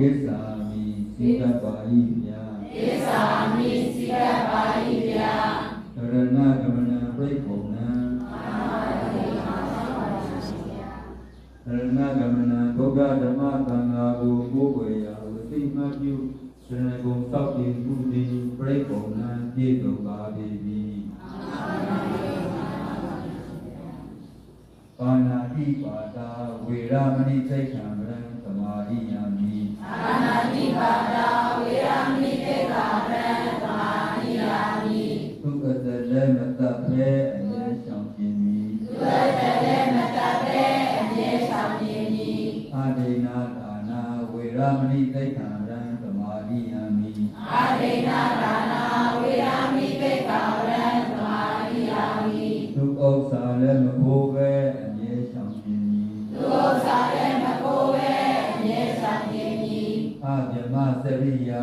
ကိစ္ဆာမိစိတ္တပါဠိမြာကိစ္ဆာမိစိကပါဠိဗျာတရဏဂမနပြိပုံနံတရဏဂမနဘုရားဓမ္မသံဃာကိုကိုယ်ွယ်ရာဝသိမှတ်ပြုစရဏဂုံသောက်တည်မှုသည်ပြိပုံနံပြည့်စုံပါပေ၏ပါဏာတိပါတာဝေရမဏိသိက္ခာ မတတ်ဖဲအမြဲဆောင်ခြင်းမီသူရတဲ့လည်းမတတ်တဲ့အမြဲဆောင်ပြင်းမည်အာဒိနာဒါနာဝေရမဏိသိက္ခာရံသမာဓိယာမိအာဒိနာဒါနာဝေရမိတေကာရံသမာဓိယာမိသူဥစ္စာလည်းမဖိုးပဲအမြဲဆောင်ခြင်းမီသူဥစ္စာလည်းမကိုယ်ပဲအမြဲဆောင်ပြင်းမည်အာဗြဟ္မစရိယာ